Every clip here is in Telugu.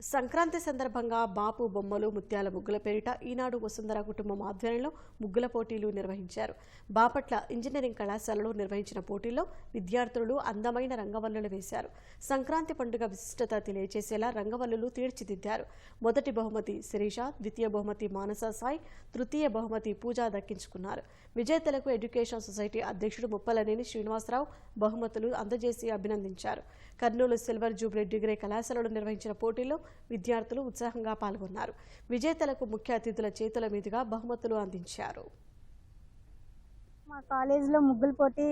సంక్రాంతి సందర్భంగా బాపు బొమ్మలు ముత్యాల ముగ్గుల పేరిట ఈనాడు వసుంధర కుటుంబం ఆధ్వర్యంలో ముగ్గుల పోటీలు నిర్వహించారు. బాపట్ల ఇంజనీరింగ్ కళాశాలలో నిర్వహించిన పోటీల్లో విద్యార్థులు అందమైన రంగవల్లులు వేశారు. సంక్రాంతి పండుగ విశిష్టత తెలియజేసేలా రంగవల్లులు తీర్చిదిద్దారు. మొదటి బహుమతి శిరీష ద్వితీయ బహుమతి మానస సాయి తృతీయ బహుమతి పూజ దక్కించుకున్నారు. విజేతలకు ఎడ్యుకేషన్ సొసైటీ అధ్యక్షుడు ముప్పలనేని శ్రీనివాసరావు బహుమతులు అందజేసి అభినందించారు. కర్నూలు సిల్వర్ జూబ్లీ డిగ్రీ కళాశాలలో నిర్వహించిన పోటీల్లో విద్యార్థులు ఉత్సాహంగా పాల్గొన్నారు. విజేతలకు ముఖ్య అతిథుల చేతుల మీదుగా బహుమతులు అందించారు. మా కాలేజీలో ముగ్గులు పోటీ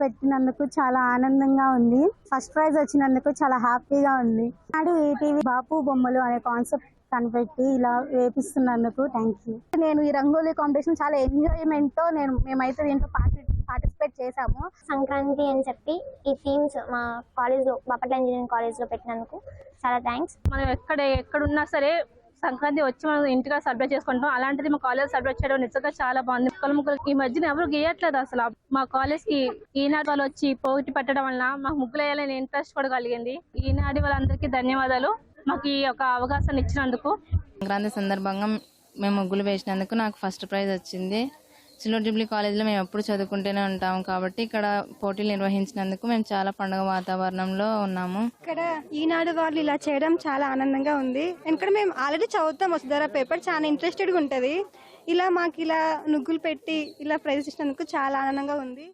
పెట్టినందుకు చాలా ఆనందంగా ఉంది. ఫస్ట్ ప్రైజ్ వచ్చినందుకు చాలా హ్యాపీగా ఉంది. నాడు ఈటీవీ బాపు బొమ్మలు అనే కాన్సెప్ట్ కనిపెట్టి ఇలా వేపిస్తున్నందుకు థ్యాంక్ యూ నేను ఈ రంగోలీ కాంపిటీషన్ చాలా ఎంజాయ్మెంట్తో నేను మేమైతే దీంట్లో పార్టిసిపేట్ చేశాము. సంక్రాంతి అని చెప్పి ఈ థీమ్స్ మా కాలేజ్లో బాపట్ల ఇంజనీరింగ్ కాలేజ్లో పెట్టినందుకు చాలా థ్యాంక్స్ మనం ఎక్కడ ఎక్కడున్నా సరే సంక్రాంతి వచ్చి మనం ఇంటిగా సెలబ్రేట్ చేసుకుంటాం. అలాంటిది మా కాలేజ్ సెలబ్రేట్ చేయడం నిజంగా చాలా బాగుంది. ముక్కలు ముక్కలు ఈ మధ్యన ఎవరు గీయట్లేదు అసలు. మా కాలేజ్కి ఈనాడు వాళ్ళు వచ్చి పోటీ పెట్టడం వలన మాకు ముగ్గులు వేయాలని ఇంట్రెస్ట్ కూడా కలిగింది. ఈనాడు వాళ్ళందరికీ ధన్యవాదాలు. మాకు ఈ యొక్క అవకాశాన్ని ఇచ్చినందుకు. సంక్రాంతి సందర్భంగా మేము ముగ్గులు వేసినందుకు నాకు ఫస్ట్ ప్రైజ్ వచ్చింది. సిల్వర్ జూబ్లీ కాలేజ్లో మేము ఎప్పుడు చదువుకుంటూనే ఉంటాము కాబట్టి ఇక్కడ పోటీలు నిర్వహించినందుకు మేము చాలా పండుగ వాతావరణంలో ఉన్నాము. ఇక్కడ ఈనాడు వాళ్ళు ఇలా చేయడం చాలా ఆనందంగా ఉంది. ఎందుకంటే మేము ఆల్రెడీ చదువుతాం వసుధారా. పేపర్ చాలా ఇంట్రెస్టెడ్గా ఉంటుంది. ఇలా మాకు ఇలా నుగ్గులు పెట్టి ఇలా ప్రైజ్ ఇచ్చినందుకు చాలా ఆనందంగా ఉంది.